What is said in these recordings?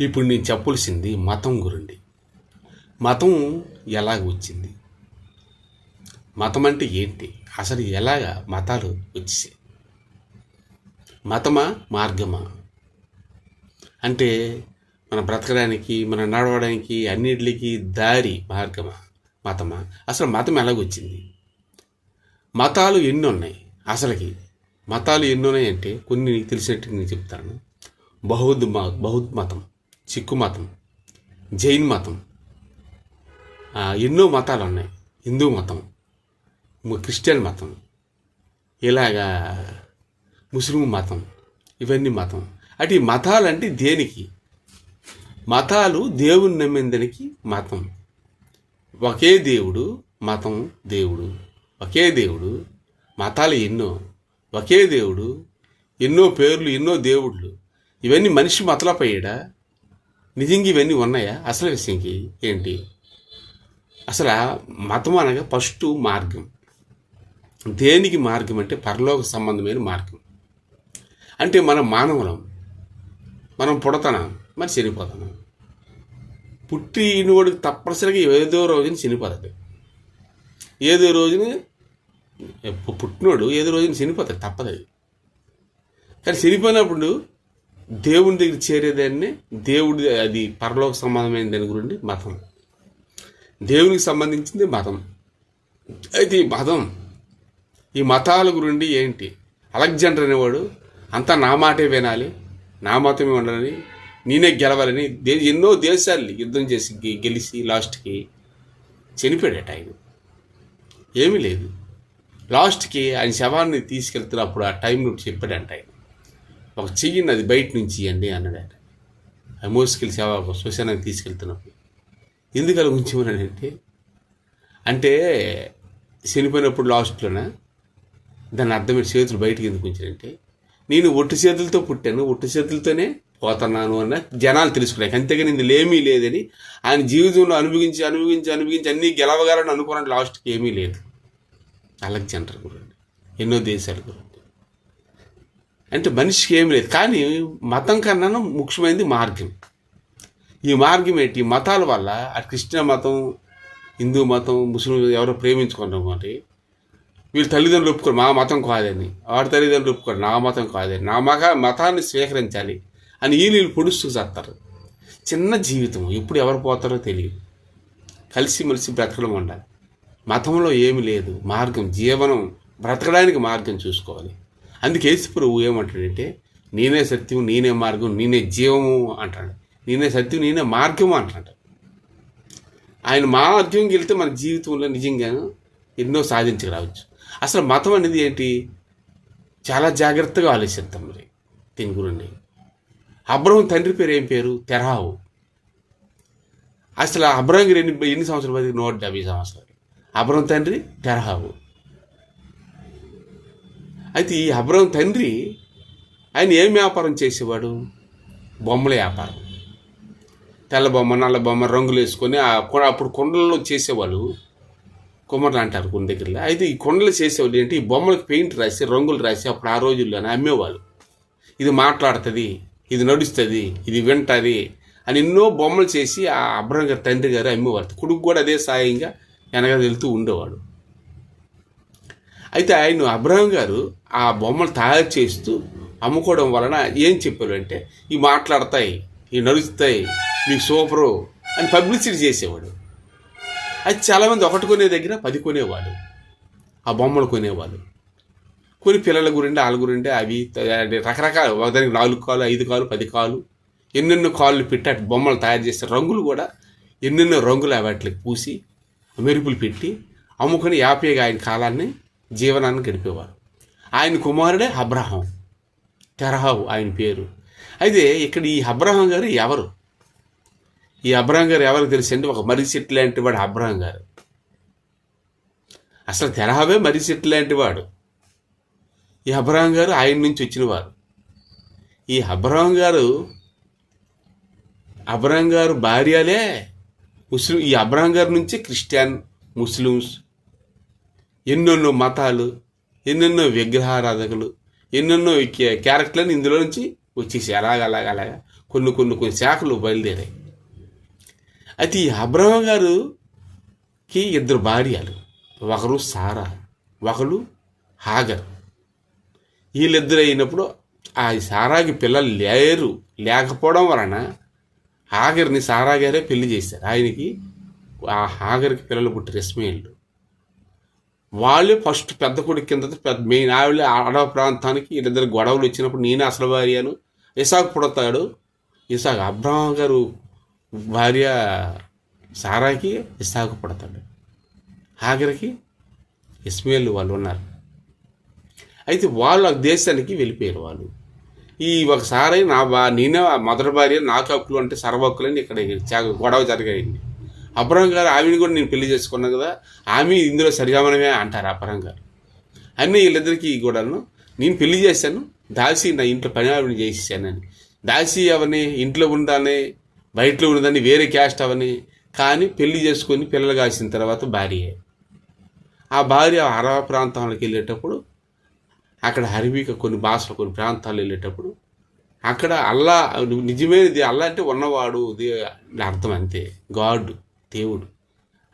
ఇప్పుడు నేను చెప్పాల్సింది మతం గురండి మతం ఎలాగ వచ్చింది? మతం అంటే ఏంటి? అసలు ఎలాగ మతాలు వచ్చేసాయి మతమా మార్గమా? అంటే మన బ్రతకడానికి మన నడవడానికి అన్నిటికి దారి మార్గమా మతమా? అసలు మతం ఎలాగొచ్చింది మతాలు ఎన్ని ఉన్నాయి? అసలుకి మతాలు ఎన్ని ఉన్నాయంటే కొన్ని తెలిసినట్టు నేను చెప్తాను. బౌద్ధ మ బౌద్ధ మతం. సిక్కు మతం జైన్ మతం ఎన్నో మతాలు ఉన్నాయి. హిందూ మతం క్రిస్టియన్ మతం ఇలాగా ముస్లిం మతం ఇవన్నీ మతం. అంటే ఈ మతాలు అంటే దేనికి? మతాలు దేవుని నమ్మిందనికి మతం. ఒకే దేవుడు మతం దేవుడు ఒకే దేవుడు మతాలు ఎన్నో ఒకే దేవుడు ఎన్నో పేర్లు ఎన్నో దేవుళ్ళు. ఇవన్నీ మనిషి మతలపోయాడా నిజంగా ఇవన్నీ ఉన్నాయా? అసలు విషయంకి ఏంటి? అసలు మతం అనగా ఫస్ట్ మార్గం. దేనికి మార్గం అంటే పరలోక సంబంధమైన మార్గం. అంటే మనం మానవులం మనం పుడతనం మరి చనిపోతున్నాం పుట్టినవాడికి తప్పనిసరిగా ఏదో రోజున చనిపోతుంది ఏదో రోజున పుట్టినోడు ఏదో రోజున చనిపోతాడు తప్పదు అది. కానీ చనిపోయినప్పుడు దేవుని దగ్గర చేరేదాన్ని దేవుడి అది పరలోక సంబంధమైన దాని గురించి మతం. దేవునికి సంబంధించింది మతం. అయితే ఈ మతం ఈ మతాల గురించి ఏంటి? అలెగ్జాండర్ అనేవాడు అంతా నా మాటే వినాలి నా మతమే ఉండాలని నేనే గెలవాలని దే ఎన్నో దేశాలు యుద్ధం చేసి గెలిచి లాస్ట్కి చనిపోయాడట ఆయన. ఏమీ లేదు. లాస్ట్కి ఆయన శవాన్ని తీసుకెళ్తున్నప్పుడు ఆ టైంలో చెప్పాడంట ఆయన. ఒక చెయ్యిని అది బయట నుంచి ఇవ్వండి అన్నాడట. ఆ మోసుకెళ్ళి సేవ శ్మశానానికి తీసుకెళ్తున్నప్పుడు. ఎందుకు అలా ఉంచమన్నాడంటే అంటే చనిపోయినప్పుడు లాస్ట్లోన? దాని అర్థమైన చేతులు బయటికి ఎందుకు ఉంచారంటే నేను ఒట్టి చేతులతో పుట్టాను ఒట్టి చేతులతోనే పోతున్నాను అన్న జనాలు తెలుసుకున్నాయి. అంతేగాని ఇందులో ఏమీ లేదని ఆయన జీవితంలో అనుభవించి అనుభవించి అనుభవించి అన్నీ గెలవగలని అనుకున్నాడు లాస్ట్కి ఏమీ లేదు. అలెగ్జాండర్ గురించి ఎన్నో దేశాల గురు. అంటే మనిషికి ఏమీ లేదు. కానీ మతం కన్నా ముఖ్యమైనది మార్గం. ఈ మార్గం ఏంటి? మతాల వల్ల ఆ క్రిస్టియన్ మతం హిందూ మతం ముస్లిం ఎవరో ప్రేమించుకున్నాం అంటే వీళ్ళ తల్లిదండ్రులు ఒప్పుకోరు మా మతం కాదని. వాడి తల్లిదండ్రులు ఒప్పుకోరు నా మతం కాదని. నా మగ మతాన్ని స్వీకరించాలి అని వీళ్ళు వీళ్ళు పొడుస్తూ చేస్తారు. చిన్న జీవితం ఎప్పుడు ఎవరు పోతారో తెలియదు. కలిసిమెలిసి బ్రతకడం ఉండాలి. మతంలో ఏమి లేదు. మార్గం జీవనం బ్రతకడానికి మార్గం చూసుకోవాలి. అందుకే యేసుప్రభు ఏమంటాడంటే నేనే సత్యం నేనే మార్గం నేనే జీవము అంటాడు. నేనే సత్యం నేనే మార్గము అంటాడు. ఆయన మార్గంకి వెళ్తే మన జీవితంలో నిజంగా ఎన్నో సాధించరావచ్చు అసలు మతం అనేది ఏంటి? చాలా జాగ్రత్తగా ఆలోచిద్దాం మరి దీని గురించి. అబ్రహం తండ్రి పేరు ఏం పేరు? తెరావు అసలు అబ్రహం గారు ఎన్ని ఎన్ని సంవత్సరాలు బతికి నూట డెబ్బై సంవత్సరాలు. అబ్రహం తండ్రి తెరహావు. అయితే ఈ అబ్రహం తండ్రి ఆయన ఏం వ్యాపారం చేసేవాడు? బొమ్మల వ్యాపారం. తెల్ల బొమ్మ నల్ల బొమ్మ రంగులు వేసుకొని అప్పుడు కొండల్లో చేసేవాళ్ళు. కుమ్మర్లు అంటారు కొన్ని దగ్గరలో. అయితే ఈ కొండలు చేసేవాళ్ళు ఏంటి? ఈ బొమ్మలకు పెయింట్ రాసి రంగులు రాసి అప్పుడు ఆ రోజుల్లోనే అమ్మేవాళ్ళు. ఇది మాట్లాడుతుంది ఇది నడుస్తుంది ఇది వింటుంది అని ఎన్నో బొమ్మలు చేసి ఆ అబ్రహం గారి తండ్రి గారు అమ్మేవారు కొడుకు కూడా అదే సాయంగా వెనక వెళ్తూ ఉండేవాడు. అయితే ఆయన అబ్రహం గారు ఆ బొమ్మలు తయారు చేస్తూ అమ్ముకోవడం వలన ఏం చెప్పారు అంటే ఇవి మాట్లాడతాయి ఇవి నడుస్తాయి మీకు సూపరు అని పబ్లిసిటీ చేసేవాడు. అది చాలామంది ఒకటి కొనే దగ్గర పది కొనేవాడు ఆ బొమ్మలు కొనేవాళ్ళు. కొన్ని పిల్లల గురించి వాళ్ళ గురించి అవి రకరకాల. ఒకదానికి నాలుగు కాలు ఐదు కాలు పది కాలు. ఎన్నెన్నో కాళ్ళు పెట్టి అటు బొమ్మలు తయారు చేస్తే రంగులు కూడా ఎన్నెన్నో రంగులు వాటికి పూసి మెరుపులు పెట్టి అమ్ముకొని యాపీగా ఆయన కాలాన్ని జీవనాన్ని గడిపేవారు. ఆయన కుమారుడే అబ్రహం. తెరహావు ఆయన పేరు. అయితే ఇక్కడ ఈ అబ్రహం గారు ఎవరు? ఈ అబ్రహం గారు ఎవరికి తెలుసు అంటే ఒక మర్రి చెట్టు లాంటి వాడు అబ్రహం గారు. అసలు తెరహావే మర్రి చెట్టు లాంటి వాడు. ఈ అబ్రహం గారు ఆయన నుంచి వచ్చినవారు. ఈ అబ్రహం గారు అబ్రహం గారు భార్యలే ముస్లిం ఈ అబ్రహం గారి నుంచి క్రిస్టియన్ ముస్లిమ్స్ ఎన్నెన్నో మతాలు ఎన్నెన్నో విగ్రహారాధకులు ఎన్నెన్నో క్యారెక్టర్లను ఇందులో నుంచి వచ్చేసి అలాగ అలాగ అలాగా కొన్ని కొన్ని కొన్ని శాఖలు బయలుదేరాయి. అయితే ఈ అబ్రహం గారుకి ఇద్దరు భార్యలు. ఒకరు సారా ఒకరు హాగర్. వీళ్ళిద్దరు అయినప్పుడు ఆ సారాకి పిల్లలు లేరు. లేకపోవడం వలన హాగర్ని సారా గారే పెళ్ళి చేశారు. ఆయనకి ఆ హాగర్కి పిల్లలు పుట్టారు ఇస్మాయిల్ వాళ్ళే ఫస్ట్ పెద్ద కొడుకు కింద పెద్ద మెయిన్ ఆవిడ అడవ ప్రాంతానికి వీళ్ళిద్దరు గొడవలు వచ్చినప్పుడు నేనే అసలు భార్యను. ఇసాక్ పుడతాడు. ఇసాక్ అబ్రహం గారు భార్య సారాకి ఇసాకు పుడతాడు. ఆఖరికి ఇస్మాయిల్ వాళ్ళు ఉన్నారు. అయితే వాళ్ళు ఆ దేశానికి వెళ్ళిపోయారు వాళ్ళు. ఈ ఒకసారి నా బా నేనే ఆ మొదటి భార్య నాకు హక్కులు అంటే సర్వ ఇక్కడ గొడవ జరిగాయండి. అబ్రహం గారు ఆమెను కూడా నేను పెళ్ళి చేసుకున్నాను కదా ఆమె ఇందులో సరిగమనమే అంటారు అబ్రహం గారు. అన్నీ వీళ్ళిద్దరికీ కూడాను నేను పెళ్ళి చేశాను దాసి నా ఇంట్లో పని ఆవిడ చేసేసానని. దాసి అవని ఇంట్లో ఉండాలని బయటలో ఉండదని వేరే క్యాస్ట్ అవని కానీ పెళ్ళి చేసుకొని పిల్లలు కాసిన తర్వాత భార్య. ఆ భార్య అరవ ప్రాంతాలకు వెళ్ళేటప్పుడు అక్కడ హరివిక కొన్ని భాషలు కొన్ని ప్రాంతాలు వెళ్ళేటప్పుడు అక్కడ అల్లా నిజమైనది అల్లా అంటే ఉన్నవాడు అర్థం అంతే. గాడ్. దేవుడు.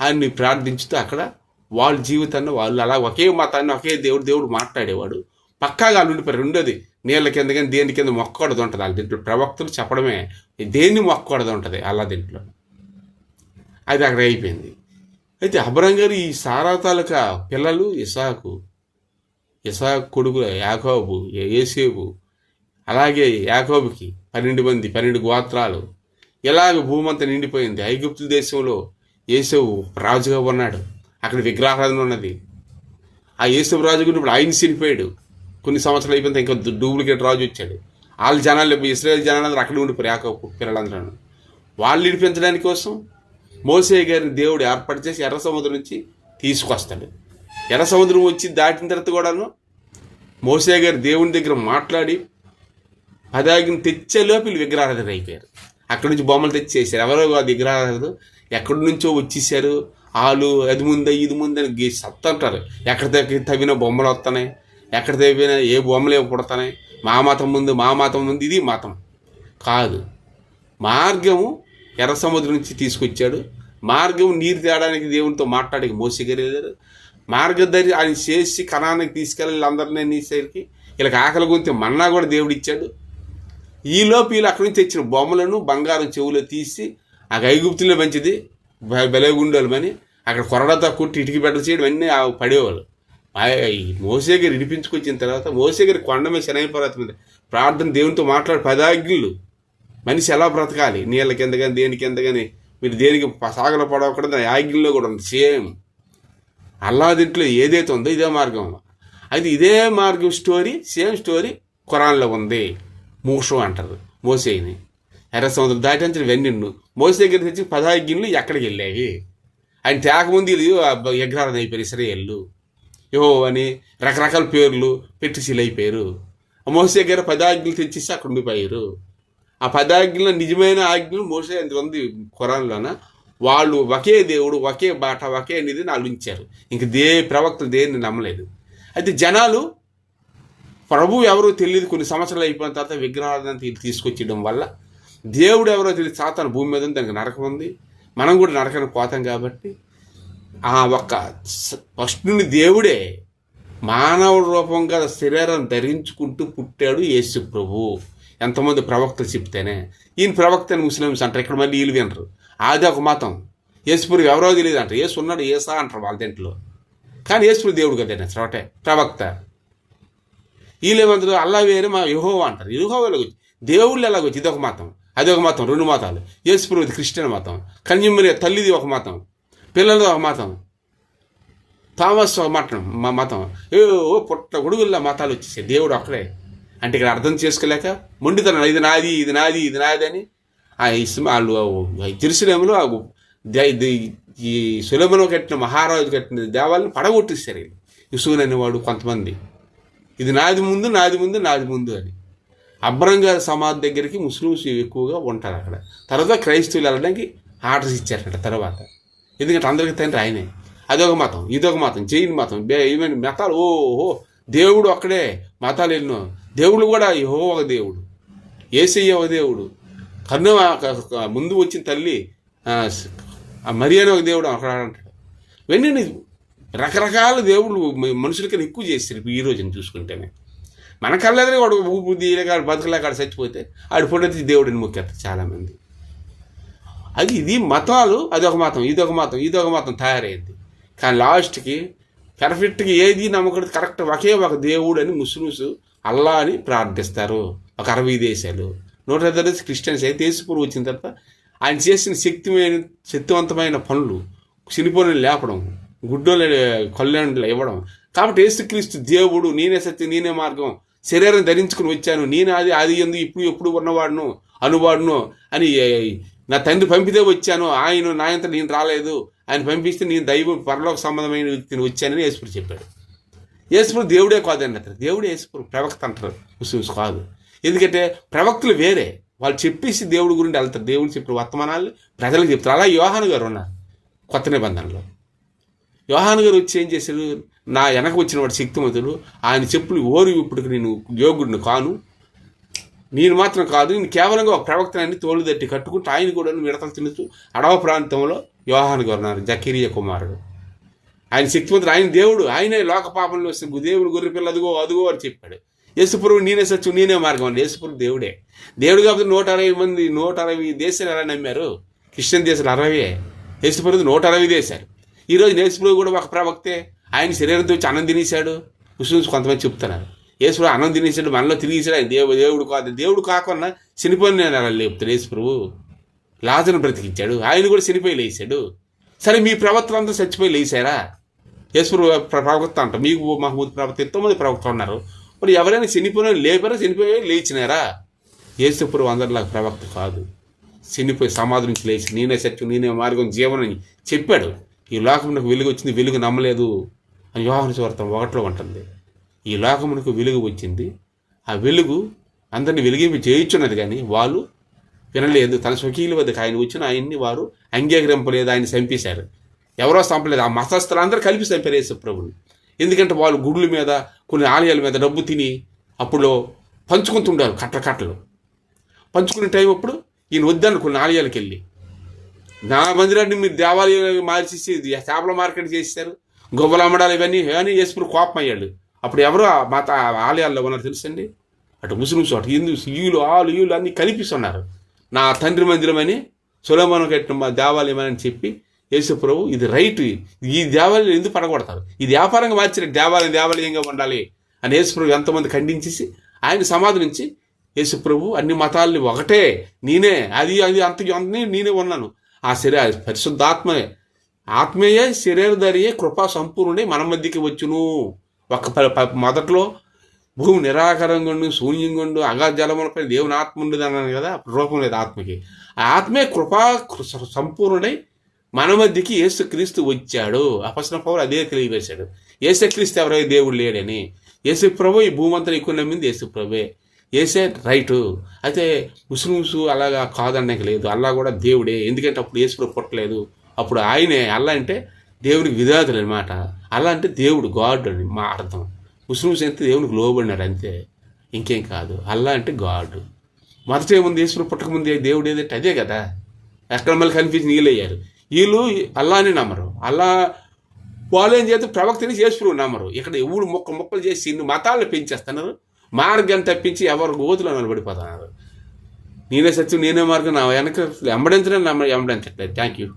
ఆయన్ని ప్రార్థించుతూ అక్కడ వాళ్ళ జీవితాన్ని వాళ్ళు అలా ఒకే మతాన్ని ఒకే దేవుడు దేవుడు మాట్లాడేవాడు. పక్కాగా వాళ్ళు రెండోది నీళ్ళ కింద కానీ దేని కింద మొక్కకూడదు ఉంటుంది. వాళ్ళ దీంట్లో ప్రవక్తలు చెప్పడమే. దేన్ని మొక్కకూడదు ఉంటుంది అలా దీంట్లో. అది అక్కడ అయిపోయింది. అయితే అబ్రహం గారు ఈ సారా తాలూకా పిల్లలు ఇసాకు ఇసాకు కొడుకు యాకోబు ఏసేబు అలాగే యాకోబుకి పన్నెండు మంది పన్నెండు గోత్రాలు ఇలాగ భూమంతా నిండిపోయింది? ఐగుప్తు దేశంలో ఏసేవు రాజుగా ఉన్నాడు. అక్కడ విగ్రహారాధన ఉన్నది. ఆ యేసపు రాజు కూడా ఇప్పుడు ఆయన చనిపోయాడు. కొన్ని సంవత్సరాలు అయిపోయింది ఇంకా డూప్లికేట్ రాజు వచ్చాడు. వాళ్ళ జనాలు ఇస్రాయల్ జనాలు అక్కడ ఉండిపోయారు యాకోబు పిల్లలందరూ. వాళ్ళు నిడిపించడానికి కోసం మోసే గారిని దేవుడు ఏర్పాటు చేసి ఎర్ర సముద్రం నుంచి తీసుకొస్తాడు. ఎర్ర సముద్రం వచ్చి దాటిన తర్వాత కూడాను మోసే గారు దేవుని దగ్గర మాట్లాడి పదాగిని తెచ్చేలోపు వీళ్ళు విగ్రహారాధన అయిపోయారు. అక్కడి నుంచి బొమ్మలు తెచ్చేసారు ఎవరో ఆ విగ్రహారాధన ఎక్కడి నుంచో వచ్చేసారు వాళ్ళు అది ముందే ఇది ముందని గీ- సత్తంటారు. ఎక్కడ దగ్గర తవ్విన బొమ్మలు వస్తున్నాయి. ఎక్కడ తవ్వినా ఏ బొమ్మలు ఏమి పుడతాయి మా మతం ముందు మా మతం ముందు ఇది మతం. కాదు. మార్గము ఎర్ర సముద్రం నుంచి తీసుకొచ్చాడు. మార్గం నీరు తేడానికి దేవునితో మాట్లాడి మోసగలిగారు మార్గదరి ఆయన చేసి కణానికి తీసుకెళ్ళి అందరినీ నీసరికి వీళ్ళకి ఆకలి గురించి మన్నా కూడా దేవుడు ఇచ్చాడు. ఈలోపు వీళ్ళు అక్కడి నుంచి తెచ్చిన బొమ్మలను బంగారం చెవులో తీసి ఆ ఐగుప్తులో మంచిది బెలగుండోళ్ళమని అక్కడ కొరడతో కుట్టి ఇటుకి బెడ్డలు చేయడం అన్నీ ఆ పడేవాళ్ళు. మోసే గారు ఇడిపించుకొచ్చిన తర్వాత మోసే గారి కొండ మీద శనైపర్వతం మీద ప్రార్థన దేవునితో మాట్లాడే పదాగ్ఞులు మనిషి ఎలా బ్రతకాలి? నీళ్ళ కింద కానీ దేని కింద కానీ మీరు దేనికి సాగల పడవకూడదు ఆ యాజ్ఞల్లో కూడా ఉంది. సేమ్. అల్లా దీంట్లో ఏదైతే ఉందో ఇదే మార్గం. అయితే ఇదే మార్గం స్టోరీ సేమ్ స్టోరీ ఖురాన్లో ఉంది. మోషో అంటారు. మోసేయని ఎర్ర సముద్రం దాటించిన వెన్నెన్ను మోసే దగ్గర తెచ్చి పదాజ్ఞలు ఎక్కడికి వెళ్ళాయి? ఆయన తేకముందు విగ్రహాలు విగ్రహాలను అయిపోయారు ఇస్రాయేళ్ళు యో అని రకరకాల పేర్లు పెట్టి సిలైపోయారు. మోసే దగ్గర పదాజ్ఞలు తెచ్చేసి అక్కడ ఉండిపోయారు. ఆ పదాజ్ఞలో నిజమైన ఆజ్ఞలు మోసే ఎంత ఉంది ఖురాన్లోన వాళ్ళు ఒకే దేవుడు ఒకే బాట ఒకే అనేది నాలుగు ఉంచారు ఇంక దే ప్రవక్తలు దేన్ని నమ్మలేదు. అయితే జనాలు ప్రభు ఎవరో తెలియదు కొన్ని సంవత్సరాలు అయిపోయిన తర్వాత విగ్రహాలను తీ- తీసుకొచ్చడం వల్ల దేవుడు ఎవరో తెలియదు సాతాను భూమి మీద దానికి నరకం ఉంది. మనం కూడా నరకానికి పోతాం కాబట్టి ఆ ఒక్క స- ఫస్ట్ నుండి దేవుడే మానవ రూపంగా శరీరం ధరించుకుంటూ పుట్టాడు యేసు ప్రభు. ఎంతమంది ప్రవక్తలు చెప్తేనే. ఈయన ప్రవక్త అని ముస్లిమ్స్ అంటారు ఇక్కడ మళ్ళీ వీళ్ళు వినరు. అది ఒక మతం. యేసుపురు ఎవరో తెలియదు అంటారు. యేసు ఉన్నాడు ఏసా అంటారు వాళ్ళ దీంట్లో కానీ యేసుపురు దేవుడు కదా చోటే ప్రవక్త. వీళ్ళేమంటారు అల్లా వేరే మా యుహోవా అంటారు. యుహోవా ఎలాగొచ్చి? దేవుళ్ళు ఎలాగొచ్చి? ఇదొక మతం. అదొక మతం. రెండు మతాలు. యేసుప్రభుది క్రిస్టియన్ మతం. కన్యమరి తల్లిది ఒక మతం. పిల్లలది ఒక మతం. థామస్ ఒక మతం మా మతం. ఏ ఓ పుట్ట గొడుగుల్లా మతాలు వచ్చేసాయి. దేవుడు ఒక్కడే. అంటే ఇక్కడ అర్థం చేసుకోలేక మొండితనం. ఇది నాది ఇది నాది ఇది నాది అని ఆ ఇస్మ వాళ్ళు జెరూసలేములో ఈ సులభలో కట్టిన మహారాజు కట్టిన దేవాలను పడగొట్టేస్తారు వీళ్ళు. వాడు అనేవాడు కొంతమంది. ఇది నాది ముందు నాది ముందు నాది ముందు అని. అబ్రం గారి సమాధి దగ్గరికి ముస్లిమ్స్ ఎక్కువగా ఉంటారు అక్కడ. తర్వాత క్రైస్తవులు వెళ్ళడానికి ఆర్డర్స్ ఇచ్చారట తర్వాత. ఎందుకంటే అందరికీ తండ్రి ఆయనే. అదొక మతం ఇదొక మతం జైన్ మతం బే ఈవెన్ మతాలు ఓహో దేవుడు ఒక్కడే మతాలు ఎన్నో. దేవుడు కూడా యహో ఒక దేవుడు ఏసయ్య ఒక దేవుడు. కరుణ ముందు వచ్చిన తల్లి మరి అని ఒక దేవుడు అక్కడ అంటాడు. ఇవన్నీ రకరకాల దేవుళ్ళు మనుషులకన్నా ఎక్కువ చేస్తారు ఈ రోజుని చూసుకుంటేనే. మన కళ్ళెదరే వాడు ఊపు తీయలేక బతకలేక చచ్చిపోతే ఆడు ఫోటో తీసి దేవుడిని మొక్కేస్తారు చాలామంది. అది ఇది మతాలు అదొక మతం ఇదొక మతం ఇదొక మతం తయారైంది. కానీ లాస్ట్కి పర్ఫెక్ట్గా ఏది నమ్మకం కరెక్ట్ ఒకే ఒక దేవుడు అని ముస్లిమ్స్ అల్లా అని ప్రార్థిస్తారు. ఒక అరవై దేశాలు. నూట దేశ క్రిస్టియన్స్ అయితే యేసుపురు వచ్చిన తర్వాత ఆయన చేసిన శక్తిమైన శక్తివంతమైన పనులు చనిపోయిన లేపడం. గుడ్డోళ్ళు కళ్యాణులు ఇవ్వడం. కాబట్టి యేసుక్రీస్తు దేవుడు నేనే సత్యం నేనే మార్గం శరీరం ధరించుకుని వచ్చాను నేను అది అది ఎందు ఇప్పుడు ఎప్పుడు ఉన్నవాడును అనువాడును అని నా తండ్రి పంపితే వచ్చాను ఆయన నాయంత నేను రాలేదు ఆయన పంపిస్తే నేను దైవం పరలోక సంబంధమైన వ్యక్తిని వచ్చానని యేసుపురు చెప్పాడు. యేసుపురు దేవుడే కాదండి అతను దేవుడే యేసుపురు ప్రవక్త అంటారు. ముస్లిమ్స్ కాదు. ఎందుకంటే ప్రవక్తలు వేరే. వాళ్ళు చెప్పేసి దేవుడి గురించి వెళ్తారు. దేవుడు చెప్పిన వర్తమానాలు ప్రజలకు చెప్తారు. అలా యోహాను గారు ఉన్నారు కొత్త నిబంధనలో. యోహాను గారు వచ్చి ఏం చేశారు? నా వెనక వచ్చిన వాడు శక్తిమంతుడు. ఆయన చెప్పులు ఓరు ఇప్పుడు నేను యోగుడిని కాను. నేను మాత్రం కాదు నేను కేవలంగా ఒక ప్రవక్తనాన్ని తోలు తట్టి కట్టుకుంటూ ఆయన కూడా మిడతలు తినుతూ అడవ ప్రాంతంలో యోహాను గారు ఉన్నారు జకీరియ కుమారుడు. ఆయన శక్తివంతుడు ఆయన దేవుడు ఆయనే లోక పాపంలో వస్తుంది దేవుడు గొర్రె పిల్ల అదుగో అదుగో అని చెప్పాడు. యేసుప్రభు నేనే సత్యం నేనే మార్గం అండి యేసుప్రభు దేవుడే. దేవుడు కాబట్టి నూట అరవై మంది నూట అరవై దేశాలు ఎలా నమ్మారు? క్రిస్టియన్ దేశాలు అరవై యేసుప్రభు నూట అరవై దేశాలు. ఈరోజు యేసుపురువు కూడా ఒక ప్రవక్తే. ఆయన శరీరంతో అన్నం తినేశాడు. ముస్లిమ్స్ కొంతమంది చెప్తున్నారు. యేసు అన్నం తినేసాడు మనలో తిరిగేసాడు ఆయన దేవు దేవుడు కాదు. దేవుడు కాకుండా చనిపోయిన అలా లేపుతాడు యేసుప్రభు? లాజను బ్రతికించాడు. ఆయన కూడా చనిపోయి లేచాడు. సరే మీ ప్రవర్తన అంతా చచ్చిపోయి లేచారా? యేసు ప్రవక్త అంట మీకు మహమూద్ ప్రవక్త ఎంతోమంది ప్రవక్త ఉన్నారు. మరి ఎవరైనా చనిపోయిన లేపారా చనిపోయి లేచినారా? యేసుప్రభు అందరిలా ప్రవక్త కాదు. చనిపోయి సమాధి నుంచి లేచి నేనే సత్యం నేనే మార్గం జీవనని చెప్పాడు. ఈ లోకమునకు వెలుగు వచ్చింది వెలుగు నమ్మలేదు అని యోహాను సువార్త ఒకటిలో ఉంటుంది ఈ లోకమునకు వెలుగు వచ్చింది ఆ వెలుగు అందరిని వెలిగింపు చేయించున్నది కానీ వాళ్ళు వినలేదు. తన స్వకీయుల వద్దకు ఆయన వచ్చిన ఆయన్ని వారు అంగీకరింపలేదు ఆయన చంపేశారు. ఎవరో చంపలేదు. ఆ మతస్థులు అందరూ కలిపి చంపారు ప్రభుని. ఎందుకంటే వాళ్ళు గుడుల మీద కొన్ని ఆలయాల మీద డబ్బు తిని అప్పుడు పంచుకుంటుండారు కట్ల కట్టలు పంచుకునే టైం అప్పుడు ఈయన వద్దాను కొన్ని ఆలయాలకు వెళ్ళి నా మందిరాన్ని మీరు దేవాలయం మార్చేసి చేపల మార్కెట్ చేశారు. గొప్పలు అమ్మడాలు ఇవన్నీ అని యేసుప్రభు కోపం అయ్యాడు అప్పుడు ఎవరు ఆ మత ఆలయాల్లో ఉన్నారు తెలుసండి? అటు ముస్లిమ్స్ అటు హిందూస్ ఈలు ఆలు ఈలు అన్నీ కలిపిస్తున్నారు నా తండ్రి మందిరం అని సులభం కట్టిన మా దేవాలయం అని చెప్పి యేసుప్రభు ఇది రైట్. ఈ దేవాలయం ఎందుకు పడగొడతారు? ఇది వ్యాపారంగా మార్చిన దేవాలయం దేవాలయంగా ఉండాలి అని యేసుప్రభు ఎంతమంది ఖండించేసి ఆయన సమాధానించి యేసుప్రభు అన్ని మతాలని ఒకటే నేనే అది అది అంత నేనే ఉన్నాను. ఆ శరీర పరిశుద్ధాత్మయే ఆత్మయే. శరీరధరియే కృపా సంపూర్ణుడే మన మధ్యకి వచ్చును. ఒక ప- మొదట్లో భూమి నిరాకారంగా ఉండు శూన్యంగా ఉండు అగాధ దేవుని ఆత్మ ఉండదు అన్నాను కదా అప్పుడు రూపం లేదు ఆత్మకి. ఆ ఆత్మే కృపా సంపూర్ణుడై మన మధ్యకి యేసుక్రీస్తు వచ్చాడు. అపసన పౌరు అదే తెలియవేశాడు యేసుక్రీస్తు ఎవరై దేవుడు లేడని. యేసు ప్రభు ఈ భూమంతా ఎక్కువ నమ్మింది యేసు ప్రభే ఏసే రైటు. అయితే ముస్లిమ్స్ అలాగా కాదనడానికి లేదు. అల్లా కూడా దేవుడే. ఎందుకంటే అప్పుడు యేసు పుట్టలేదు. అప్పుడు ఆయనే అల్లా అంటే దేవునికి విధాతులు అనమాట అల్లా అంటే దేవుడు గాడ్ అని మా అర్థం. ముస్లిమ్స్ అయితే దేవునికి లోబడినారు అంతే. ఇంకేం కాదు. అల్లా అంటే గాడ్. మొదట ఏముంది? యేసు పుట్టకముందు దేవుడు ఏదంటే అదే కదా. ఎక్కడ మళ్ళీ కనిపించి నీళ్ళయ్యారు. వీళ్ళు అల్లాని నమ్మరు. అల్లా వాళ్ళు ఏం చేస్తే ప్రవక్తని చేసుకుని నమ్మరు. ఇక్కడ ఎవడు మొక్క మొక్కలు చేసి ఇన్ని మతాలను పెంచేస్తున్నారు? మార్గం తప్పించి ఎవరు గోతులో నిలబడిపోతున్నారు నేనే సత్యం నేనే మార్గం నా వెనక వెంబడించడం వెంబడించట్లేదు థ్యాంక్ యూ